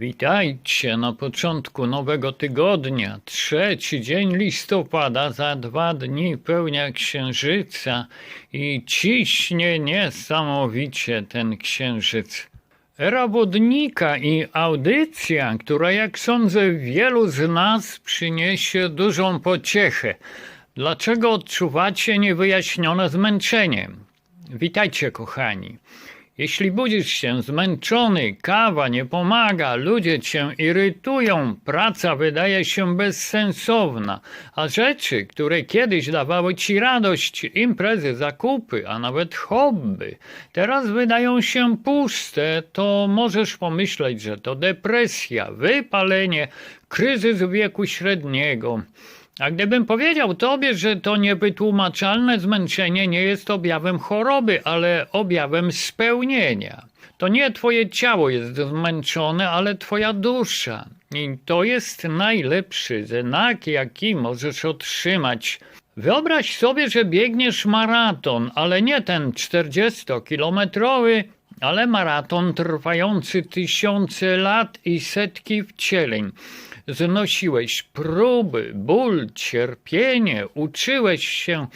Witajcie na początku nowego tygodnia. Trzeci dzień listopada, za dwa dni pełnia księżyca i ciśnie niesamowicie ten księżyc. Era wodnika i audycja, która jak sądzę wielu z nas przyniesie dużą pociechę. Dlaczego odczuwacie niewyjaśnione zmęczenie? Witajcie, kochani. Jeśli budzisz się zmęczony, kawa nie pomaga, ludzie cię irytują, praca wydaje się bezsensowna, a rzeczy, które kiedyś dawały ci radość, imprezy, zakupy, a nawet hobby, teraz wydają się puste, to możesz pomyśleć, że to depresja, wypalenie, kryzys wieku średniego. A gdybym powiedział tobie, że to niewytłumaczalne zmęczenie nie jest objawem choroby, ale objawem spełnienia. To nie twoje ciało jest zmęczone, ale twoja dusza. I to jest najlepszy znak, jaki możesz otrzymać. Wyobraź sobie, że biegniesz maraton, ale nie ten 40-kilometrowy, ale maraton trwający tysiące lat i setki wcieleń. Znosiłeś próby, ból, cierpienie, uczyłeś się,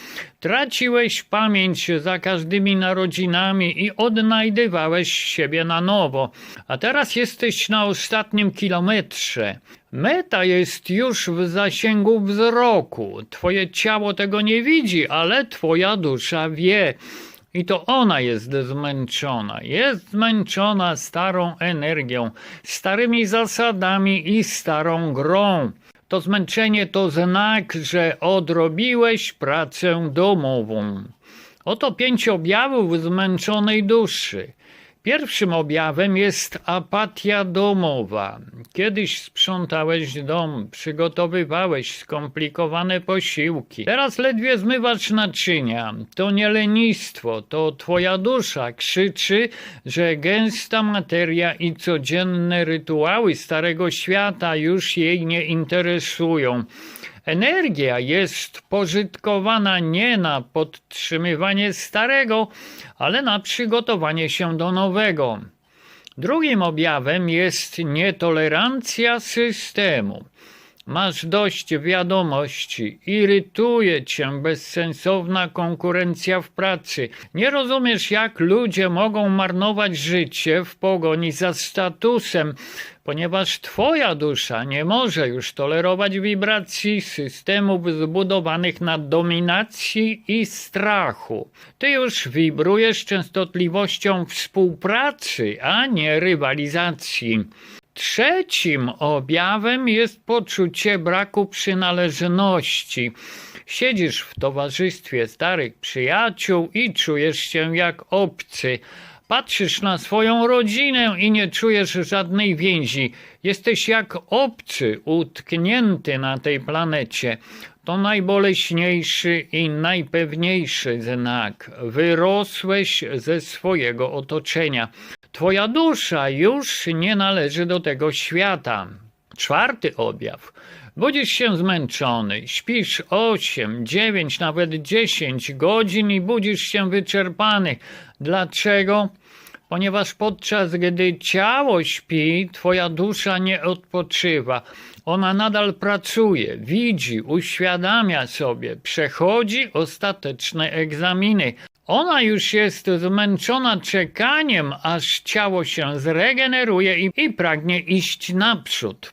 traciłeś pamięć za każdymi narodzinami i odnajdywałeś siebie na nowo. A teraz jesteś na ostatnim kilometrze. Meta jest już w zasięgu wzroku. Twoje ciało tego nie widzi, ale twoja dusza wie. I to ona jest zmęczona. Jest zmęczona starą energią, starymi zasadami i starą grą. To zmęczenie to znak, że odrobiłeś pracę domową. Oto pięć objawów zmęczonej duszy. Pierwszym objawem jest apatia domowa. Kiedyś sprzątałeś dom, przygotowywałeś skomplikowane posiłki. Teraz ledwie zmywasz naczynia. To nie lenistwo, to twoja dusza krzyczy, że gęsta materia i codzienne rytuały starego świata już jej nie interesują. Energia jest pożytkowana nie na podtrzymywanie starego, ale na przygotowanie się do nowego. Drugim objawem jest nietolerancja systemu. Masz dość wiadomości, irytuje cię bezsensowna konkurencja w pracy. Nie rozumiesz, jak ludzie mogą marnować życie w pogoni za statusem, ponieważ twoja dusza nie może już tolerować wibracji systemów zbudowanych na dominacji i strachu. Ty już wibrujesz częstotliwością współpracy, a nie rywalizacji. Trzecim objawem jest poczucie braku przynależności. Siedzisz w towarzystwie starych przyjaciół i czujesz się jak obcy. Patrzysz na swoją rodzinę i nie czujesz żadnej więzi. Jesteś jak obcy, utknięty na tej planecie. To najboleśniejszy i najpewniejszy znak. Wyrosłeś ze swojego otoczenia. Twoja dusza już nie należy do tego świata. Czwarty objaw. Budzisz się zmęczony, śpisz 8, 9, nawet 10 godzin i budzisz się wyczerpany. Dlaczego? Ponieważ podczas gdy ciało śpi, twoja dusza nie odpoczywa. Ona nadal pracuje, widzi, uświadamia sobie, przechodzi ostateczne egzaminy. Ona już jest zmęczona czekaniem, aż ciało się zregeneruje i, i pragnie iść naprzód.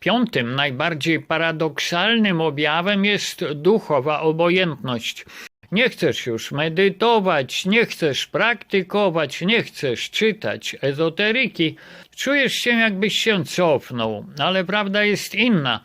Piątym, najbardziej paradoksalnym objawem jest duchowa obojętność. Nie chcesz już medytować, nie chcesz praktykować, nie chcesz czytać ezoteryki. Czujesz się, jakbyś się cofnął, ale prawda jest inna.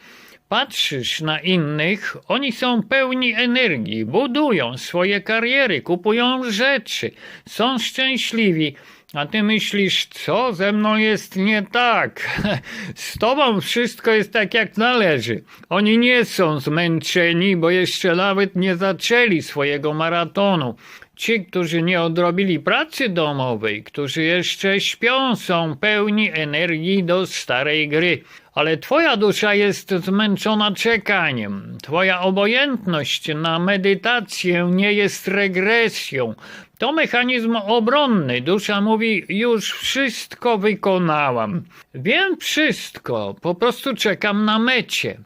Patrzysz na innych, oni są pełni energii, budują swoje kariery, kupują rzeczy, są szczęśliwi, a ty myślisz, co ze mną jest nie tak? Z tobą wszystko jest tak jak należy. Oni nie są zmęczeni, bo jeszcze nawet nie zaczęli swojego maratonu. Ci, którzy nie odrobili pracy domowej, którzy jeszcze śpią, są pełni energii do starej gry. Ale twoja dusza jest zmęczona czekaniem. Twoja obojętność na medytację nie jest regresją, To mechanizm obronny. Dusza mówi: Już wszystko wykonałam. Wiem wszystko, po prostu czekam na mecie.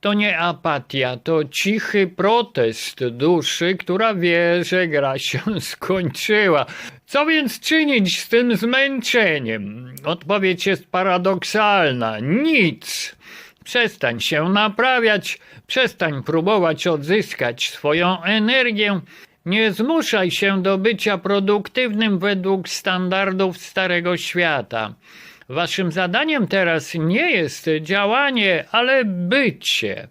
To nie apatia, to cichy protest duszy, która wie, że gra się skończyła. Co więc czynić z tym zmęczeniem? Odpowiedź jest paradoksalna: nic. Przestań się naprawiać, przestań próbować odzyskać swoją energię. Nie zmuszaj się do bycia produktywnym według standardów Starego Świata. Waszym zadaniem teraz nie jest działanie, ale bycie.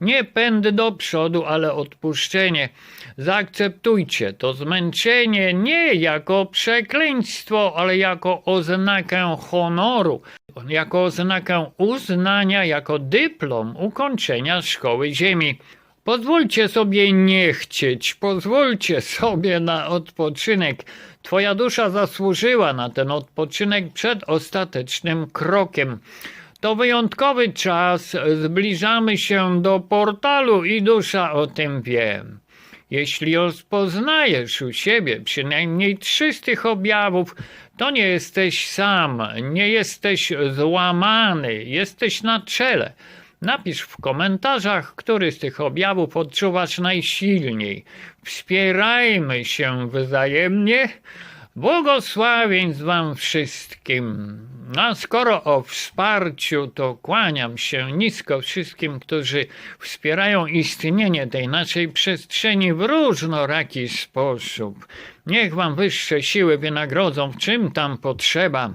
Nie pęd do przodu, ale odpuszczenie. Zaakceptujcie to zmęczenie nie jako przekleństwo, ale jako oznakę honoru, jako oznakę uznania, jako dyplom ukończenia szkoły Ziemi. Pozwólcie sobie nie chcieć, pozwólcie sobie na odpoczynek. Twoja dusza zasłużyła na ten odpoczynek przed ostatecznym krokiem. To wyjątkowy czas, zbliżamy się do portalu i dusza o tym wie. Jeśli rozpoznajesz u siebie przynajmniej trzy z tych objawów, to nie jesteś sam, nie jesteś złamany, jesteś na czele. Napisz w komentarzach, który z tych objawów odczuwasz najsilniej. Wspierajmy się wzajemnie. Błogosławieństw Wam wszystkim. A skoro o wsparciu, to kłaniam się nisko wszystkim, którzy wspierają istnienie tej naszej przestrzeni w różnoraki sposób. Niech Wam wyższe siły wynagrodzą, w czym tam potrzeba.